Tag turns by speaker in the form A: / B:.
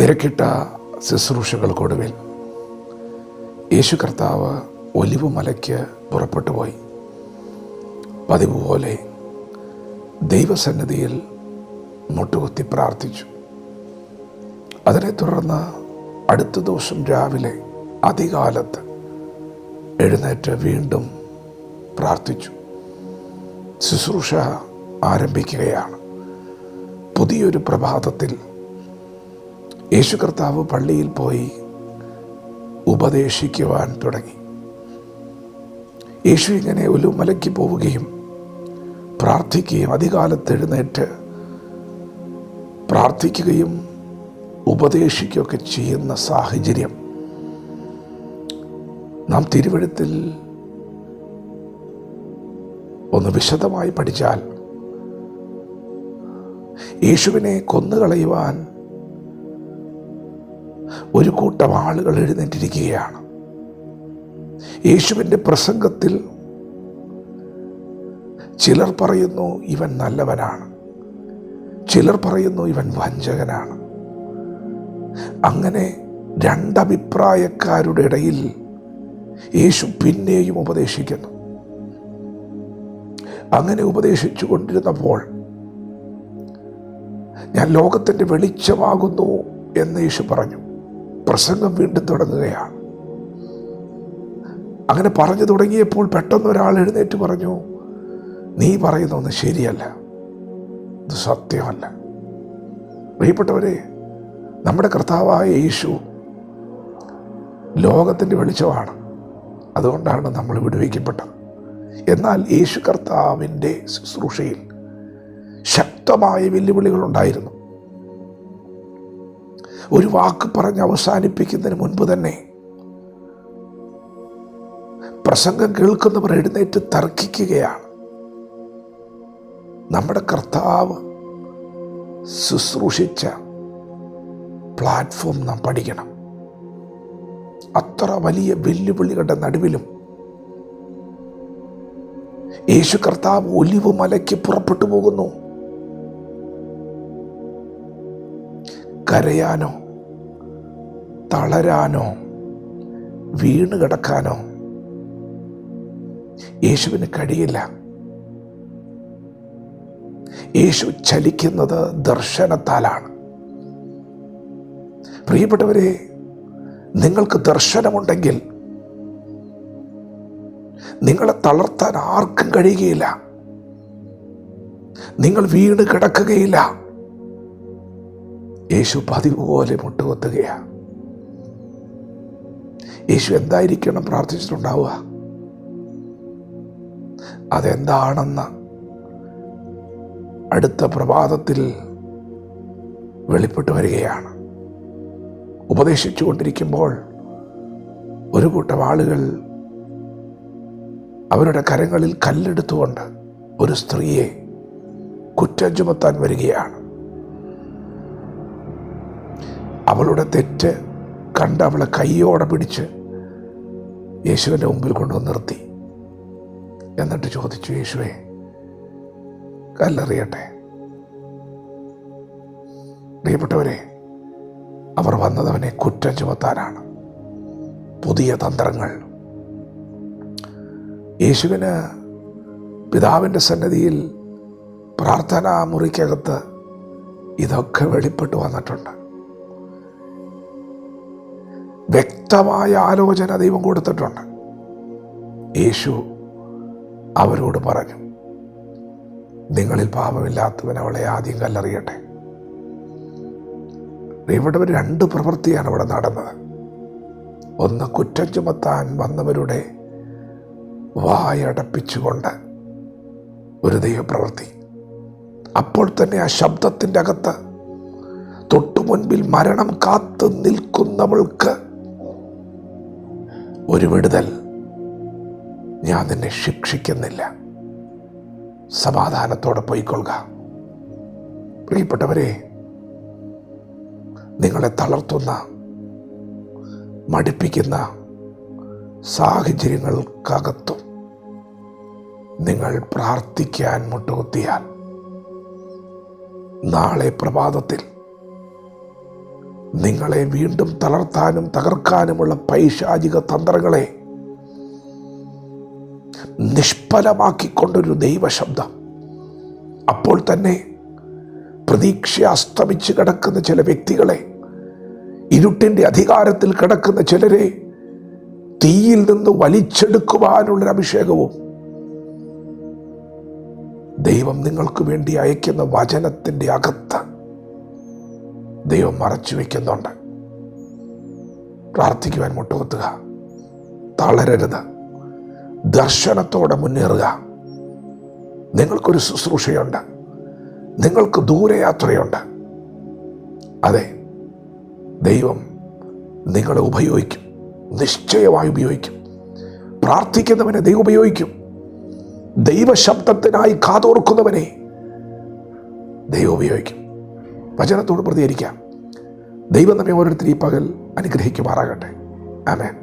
A: തിരക്കിട്ട ശുശ്രൂഷകൾക്കൊടുവിൽ യേശു കർത്താവ് ഒലിവ് മലയ്ക്ക് പുറപ്പെട്ടു പോയി. പതിവ് പോലെ ദൈവസന്നിധിയിൽ മുട്ടുകുത്തി പ്രാർത്ഥിച്ചു. അതിനെ തുടർന്ന് അടുത്ത ദിവസം രാവിലെ അതികാലത്ത് എഴുന്നേറ്റ് വീണ്ടും പ്രാർത്ഥിച്ചു. ശുശ്രൂഷ ആരംഭിക്കുകയാണ്. പുതിയൊരു പ്രഭാതത്തിൽ യേശു കർത്താവ് പള്ളിയിൽ പോയി ഉപദേശിക്കുവാൻ തുടങ്ങി. യേശു ഇങ്ങനെ ഒരു മലയ്ക്ക് പോവുകയും പ്രാർത്ഥിക്കുകയും അധികാലത്ത് എഴുന്നേറ്റ് പ്രാർത്ഥിക്കുകയും ഉപദേശിക്കുകയൊക്കെ ചെയ്യുന്ന സാഹചര്യം നാം തിരുവഴുത്തിൽ ഒന്ന് വിശദമായി പഠിച്ചാൽ യേശുവിനെ കൊന്നുകളയുവാൻ ഒരു കൂട്ടം ആളുകൾ എഴുന്നേറ്റിരിക്കുകയാണ്. യേശുവിന്റെ പ്രസംഗത്തിൽ ചിലർ പറയുന്നു ഇവൻ നല്ലവനാണ്. ചിലർ പറയുന്നു ഇവൻ വഞ്ചകനാണ്. അങ്ങനെ രണ്ടഭിപ്രായക്കാരുടെ ഇടയിൽ യേശു പിന്നെയും ഉപദേശിക്കുന്നു. അങ്ങനെ ഉപദേശിച്ചു കൊണ്ടിരുന്നപ്പോൾ ഞാൻ ലോകത്തിന്റെ വെളിച്ചമാകുന്നു എന്ന് യേശു പറഞ്ഞു. പ്രസംഗം വീണ്ടും തുടങ്ങുകയാണ്. അങ്ങനെ പറഞ്ഞു തുടങ്ങിയപ്പോൾ പെട്ടെന്ന് ഒരാൾ എഴുന്നേറ്റ് പറഞ്ഞു നീ പറയുന്നൊന്നും ശരിയല്ല. ഇത് സത്യമല്ല. പ്രിയപ്പെട്ടവരെ നമ്മുടെ കർത്താവായ യേശു ലോകത്തിന്റെ വെളിച്ചമാണ്. അതുകൊണ്ടാണ് നമ്മൾ വിടുവിക്കപ്പെട്ടത്. എന്നാൽ യേശു കർത്താവിന്റെ ശുശ്രൂഷയിൽ ശക്തമായ വെല്ലുവിളികളുണ്ടായിരുന്നു ഒരു വാക്ക് പറഞ്ഞ് അവസാനിപ്പിക്കുന്നതിന് മുൻപ് തന്നെ പ്രസംഗം കേൾക്കുന്നവർ എഴുന്നേറ്റ് തർക്കിക്കുകയാണ്. നമ്മുടെ കർത്താവ് ശുശ്രൂഷിച്ച പ്ലാറ്റ്ഫോം നാം പഠിക്കണം. അത്ര വലിയ വെല്ലുവിളികളുടെ നടുവിലും യേശു കർത്താവ് ഒലിവ് മലയ്ക്ക് പുറപ്പെട്ടു പോകുന്നു. കരയാനോ തളരാനോ വീണ് കിടക്കാനോ യേശുവിന് കഴിയില്ല. യേശു ചലിക്കുന്നത് ദർശനത്താലാണ്. പ്രിയപ്പെട്ടവരെ നിങ്ങൾക്ക് ദർശനമുണ്ടെങ്കിൽ നിങ്ങളെ തളർത്താൻ ആർക്കും കഴിയുകയില്ല. നിങ്ങൾ വീണ് കിടക്കുകയില്ല. യേശു പതിവ് പോലെ മുട്ടുകൊത്തുകയാണ്. യേശു എന്തായിരിക്കണം പ്രാർത്ഥിച്ചിട്ടുണ്ടാവുക? അതെന്താണെന്ന് അടുത്ത പ്രഭാതത്തിൽ വെളിപ്പെട്ടു വരികയാണ്. ഉപദേശിച്ചു കൊണ്ടിരിക്കുമ്പോൾ ഒരു കൂട്ടം ആളുകൾ അവരുടെ കരങ്ങളിൽ കല്ലെടുത്തുകൊണ്ട് ഒരു സ്ത്രീയെ കുറ്റം ചുമത്താൻ വരികയാണ്. അവളുടെ തെറ്റ് കണ്ട് അവളെ കൈയോടെ പിടിച്ച് യേശുവിന്റെ മുമ്പിൽ കൊണ്ടുവന്ന് നിർത്തി. എന്നിട്ട് ചോദിച്ചു യേശുവെ കല്ലെറിയട്ടെ. പ്രിയപ്പെട്ടവരെ അവർ വന്നതവനെ കുറ്റം ചുമത്താനാണ്. പുതിയ തന്ത്രങ്ങൾ. യേശുവിന് പിതാവിന്റെ സന്നദ്ധിയിൽ പ്രാർത്ഥനാ മുറിക്കകത്ത് ഇതൊക്കെ വെളിപ്പെട്ട് വന്നിട്ടുണ്ട്. വ്യക്തമായ ആലോചന ദൈവം കൊടുത്തിട്ടുണ്ട്. യേശു അവരോട് പറഞ്ഞു നിങ്ങളിൽ പാപമില്ലാത്തവൻ അവളെ ആദ്യം കല്ലറിയട്ടെ. ഇവിടെ രണ്ട് പ്രവൃത്തിയാണ് ഇവിടെ നടന്നത്. ഒന്ന് കുറ്റം ചുമത്താൻ വന്നവരുടെ വായടപ്പിച്ചുകൊണ്ട് ഒരു ദൈവപ്രവൃത്തി. അപ്പോൾ തന്നെ ആ ശബ്ദത്തിന്റെ അകത്ത് തൊട്ടു മുൻപിൽ മരണം കാത്തു നിൽക്കുന്നവൾക്ക് ഒരു വിടുതൽ ഞാൻ നിന്നെ ശിക്ഷിക്കുന്നില്ല. സമാധാനത്തോടെ പോയിക്കൊള്ളുക. പ്രിയപ്പെട്ടവരെ നിങ്ങളെ തളർത്തുന്ന മടിപ്പിക്കുന്ന സാഹചര്യങ്ങൾക്കകത്തും നിങ്ങൾ പ്രാർത്ഥിക്കാൻ മുട്ടുകുത്തിയാൽ നാളെ പ്രഭാതത്തിൽ നിങ്ങളെ വീണ്ടും തളർത്താനും തകർക്കാനുമുള്ള പൈശാചിക തന്ത്രങ്ങളെ നിഷ്ഫലമാക്കിക്കൊണ്ടൊരു ദൈവശബ്ദം. അപ്പോൾ തന്നെ പ്രതീക്ഷ അസ്തമിച്ച് കിടക്കുന്ന ചില വ്യക്തികളെ ഇരുട്ടിന്റെ അധികാരത്തിൽ കിടക്കുന്ന ചിലരെ തീയിൽ നിന്ന് വലിച്ചെടുക്കുവാനുള്ളൊരു അഭിഷേകവും ദൈവം നിങ്ങൾക്ക് വേണ്ടി അയക്കുന്ന വചനത്തിന്റെ അകത്ത് ദൈവം മറച്ചു വയ്ക്കുന്നുണ്ട് പ്രാർത്ഥിക്കുവാൻ മുട്ടുകുത്തുക. തളരരുത്. ദർശനത്തോടെ മുന്നേറുക. നിങ്ങൾക്കൊരു ശുശ്രൂഷയുണ്ട്. നിങ്ങൾക്ക് ദൂരയാത്രയുണ്ട് അതെ ദൈവം നിങ്ങളെ ഉപയോഗിക്കും. നിശ്ചയമായി ഉപയോഗിക്കും. പ്രാർത്ഥിക്കുന്നവനെ ദൈവം ഉപയോഗിക്കും. ദൈവശബ്ദത്തിനായി കാതോർക്കുന്നവനെ ദൈവം ഉപയോഗിക്കും. വചനത്തോട് പ്രതികരിക്കാം. ദൈവം നമ്മെ ഓരോരുത്തരും ഈ പകൽ അനുഗ്രഹിക്കുമാറാകട്ടെ. ആമേൻ.